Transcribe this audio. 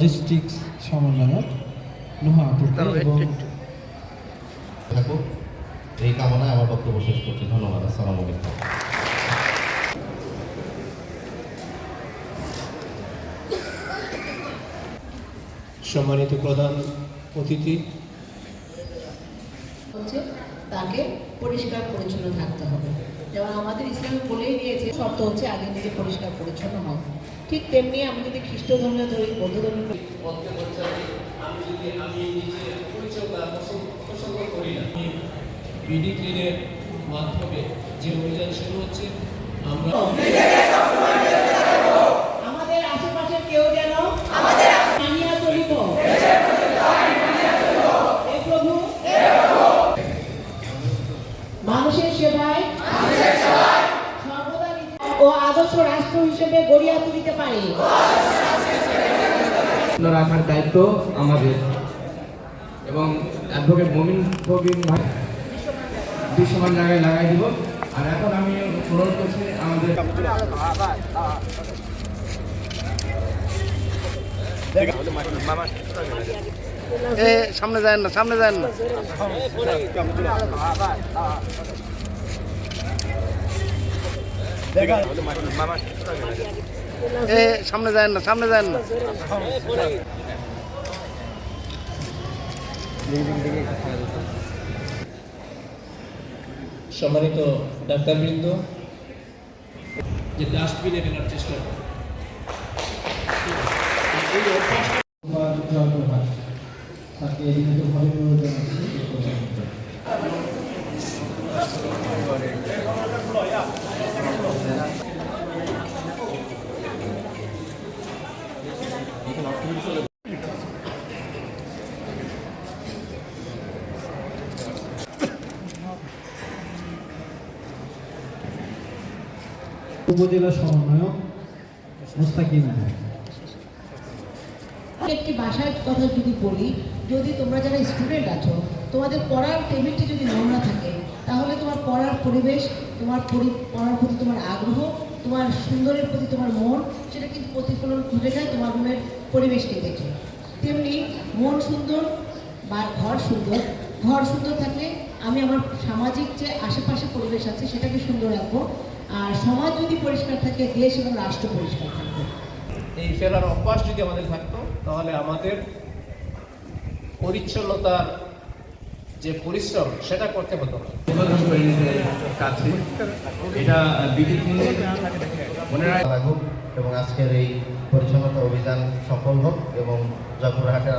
Logistics সমন্বয়ক নুহা আপুকে এবং থাকুক এই কামনায় আমার বক্তব্য শেষ করছি। ধন্যবাদ আসসালামু আলাইকুম। সম্মানিত প্রধান অতিথি। হচ্ছে তাকে পরিষ্কার পরিচ্ছন্ন থাকতে হবে। যেমন আমাদের ইসলামে বলেই দিয়েছে শর্ত হচ্ছে আগে নিজে পরিষ্কার পরিচ্ছন্ন হও। ঠিক তেমনি আমি যদি খ্রিস্ট ধর্মীয় ধরি বৌদ্ধ ধর্মীয় ধরি, যে অভিযান শুরু হচ্ছে আমরা আমাদের কেউ যেন মানুষের সেবায় ও আদর্শ রাষ্ট্র হিসেবে গড়িয়া তুলিতে পারে। রাখার দায়িত্ব আমাদের। এবং অ্যাডভোকেট মমিন প্রবীণ ভাই দৃশ্যমান জায়গায় লাগাই দিব। আর এখন আমি অনুরোধ করছি আমাদের সামনে যায় না সামনে যায় না। এ সামনে যায় না সামনে যায় না। সম্মানিত ডাক্তারবৃন্দ যে চেষ্টা করে। উপজেলা সমন্বয়ক মুস্তাকিম একটি ভাষার কথা যদি বলি, যদি তোমরা যারা স্টুডেন্ট আছো, তোমাদের পড়ার টেবিলটি যদি নোংরা থাকে, তাহলে তোমার পড়ার পরিবেশ, তোমার পড়ার প্রতি তোমার আগ্রহ, তোমার সুন্দরের প্রতি তোমার মন সেটা প্রতিফলন ঘটে যায় তোমার মনের পরিবেশকে দেখে। তেমনি মন সুন্দর বা ঘর সুন্দর ঘর সুন্দর থাকলে আমি আমার সামাজিক যে আশেপাশে পরিবেশ আছে সেটাকে সুন্দর রাখব। আর সমাজ যদি পরিষ্কার থাকে দেশ এবং রাষ্ট্র পরিষ্কার থাকবে। এই ফেলার অভ্যাস যদি আমাদের থাকতো তাহলে আমাদের পরিচ্ছন্নতার যে পরিশ্রম সেটা করতে হতো কাছে। এটা বিডি মনে রাখ লাগুক এবং আজকের এই পরিচ্ছন্নতা অভিযান সফল হোক এবং জয়পুরহাটের